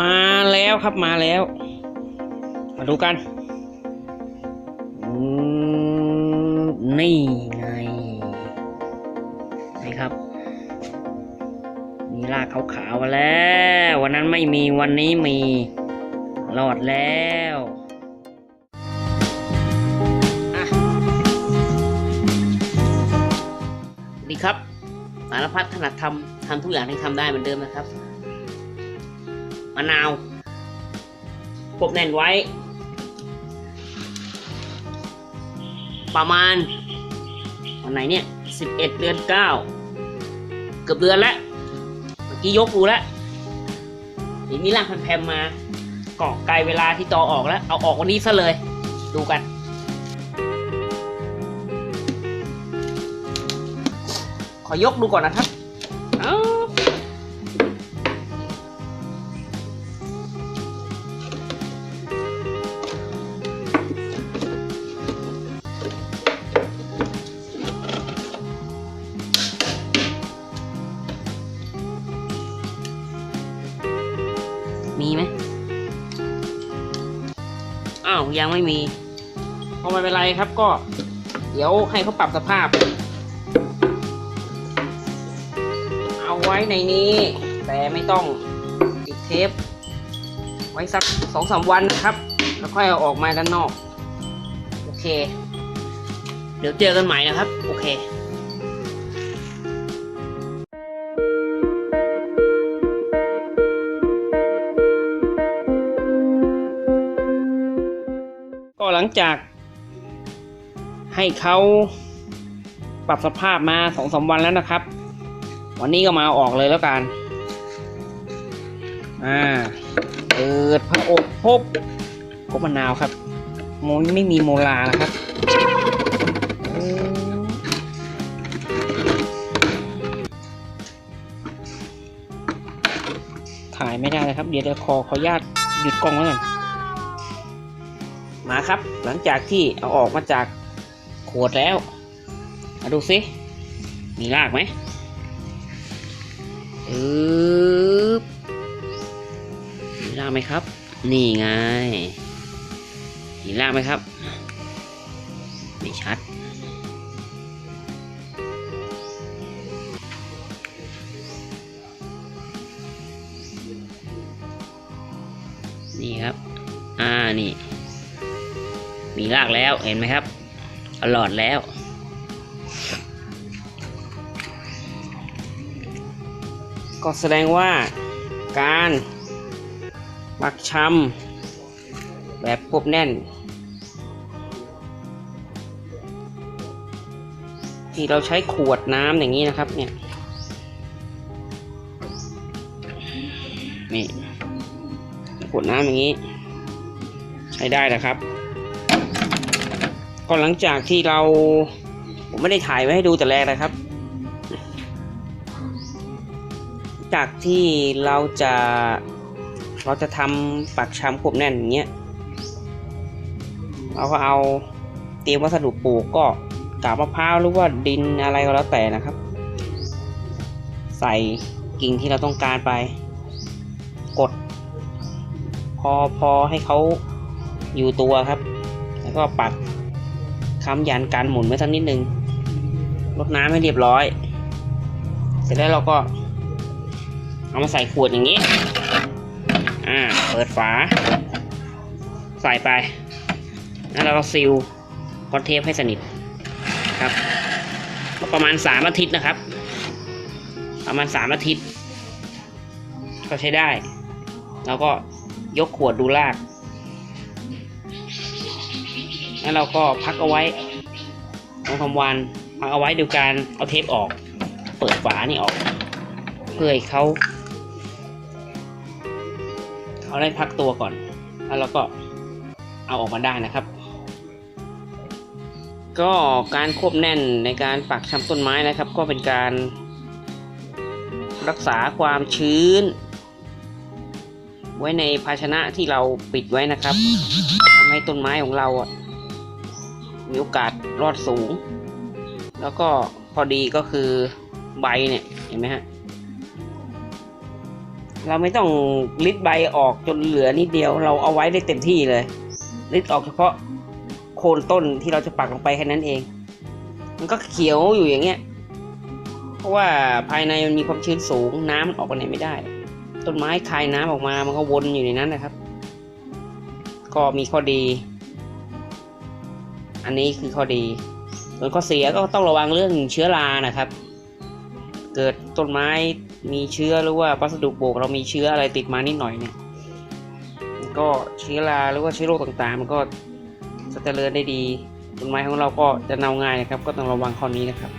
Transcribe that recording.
มาแล้วครับมาแล้ว มาดูกันนี่ไงนี่ครับ มีรากขาวๆมาแล้ว วันนั้นไม่มีวันนี้มีรอดแล้วอะสวัสดีครับสารพัดถนัดทำทำทุกอย่างที่ทำได้เหมือนเดิมนะครับ มะนาวพบแน่นไว้ ประมาณวันไหนเนี่ยสิบเอ็ดเดือนเก้าเกือบเดือนแล้วเมื่อกี้ยกดูแล้วทีนี้ร่างแพมๆมาเกาะไกลเวลาที่ตอออกแล้ว เอาออกวันนี้ซะเลย ดูกันขอยกดูก่อนนะครับ อ้าวยังไม่มีเอาไม่เป็นไรครับก็ เดี๋ยวให้เขาปรับสภาพ เอาไว้ในนี้ แต่ไม่ต้องติดเทป ไว้สักสองสามวันนะครับ แล้วค่อยเอาออกมาด้านนอก โอเค เดี๋ยวเจอกันใหม่นะครับ โอเค ก็หลังจากให้เขาปรับสภาพมาสองสามวันแล้วนะครับ วันนี้ก็มาเอาออกเลยแล้วกัน อ่าเปิดพระอบพบกบมะนาวครับโมไม่มีโมลานะครับถ่ายไม่ได้เลยครับ เดี๋ยวเดี๋ยวขอขออนุญาตหยุดกล้องไว้ก่อน มาครับ หลังจากที่เอาออกมาจากขวดแล้ว มาดูสิมีรากไหมอึ๊บมีรากไหมครับ นี่ไงมีรากไหมครับ ไม่ชัด นี่ครับ อ่า นี่ มีรากแล้วเห็นไหมครับอาหลอดแล้ว ก็แสดงว่าการปักชำแบบควบแน่น ที่เราใช้ขวดน้ำอย่างนี้นะครับเนี่ยนี่ขวดน้ำอย่างนี้ ใช้ได้นะครับ ก็หลังจากที่เราผมไม่ได้ถ่ายไว้ให้ดูแต่แรกนะครับ จากที่เราจะเราจะทำปักชำควบแน่นอย่างเงี้ยเราก็เอาเตรียมวัสดุปลูกก็กาบมะพร้าวหรือว่าดินอะไรก็แล้วแต่นะครับ ใส่กิ่งที่เราต้องการไป กด พอพอให้เขาอยู่ตัวครับ แล้วก็ปัก ค้ำยันการหมุนไว้สักนิดนึงลดน้ำให้เรียบร้อย เสร็จแล้วเราก็ เอามาใส่ขวดอย่างนี้ อ่า เปิดฝา ใส่ไป แล้วเราก็ซีลคอนเทปให้สนิทครับประมาณสามอาทิตย์นะครับ ประมาณสามอาทิตย์ ก็ใช้ได้ แล้วก็ยกขวดดูลาก แล้วเราก็พักเอาไว้สองสาวันพักเอาไว้ดูการเอาเทปออก เปิดฝานี่ออก เพื่อให้เขาเขาได้พักตัวก่อน แล้วเราก็เอาออกมาได้นะครับ ก็การควบแน่นในการปักชำต้นไม้นะครับ ก็เป็นการรักษาความชื้น ไว้ในภาชนะที่เราปิดไว้นะครับทำให้ต้นไม้ของเราอะ มีโอกาสรอดสูง แล้วก็พอดีก็คือใบเนี่ยเห็นไหมฮะเราไม่ต้องลิดใบออกจนเหลือนิดเดียว เราเอาไว้ได้เต็มที่เลยลิดออกเฉพาะโคนต้นที่เราจะปักลงไปแค่นั้นเอง มันก็เขียวอยู่อย่างเงี้ย เพราะว่าภายในมันมีความชื้นสูงน้ำมันออกไปไหนไม่ได้ ต้นไม้คายน้ำออกมามันก็วนอยู่ในนั้นนะครับ ก็มีข้อดี อันนี้คือข้อดี ส่วนข้อเสียก็ต้องระวังเรื่องเชื้อรานะครับ เกิดต้นไม้มีเชื้อหรือว่าวัสดุปลูกเรามีเชื้ออะไรติดมานิดหน่อยเนี่ยมันก็เชื้อราหรือว่าเชื้อโรคต่างๆ มันก็จะเจริญได้ดีต้นไม้ของเราก็จะเน่าง่ายนะครับ ก็ต้องระวังข้อนี้นะครับ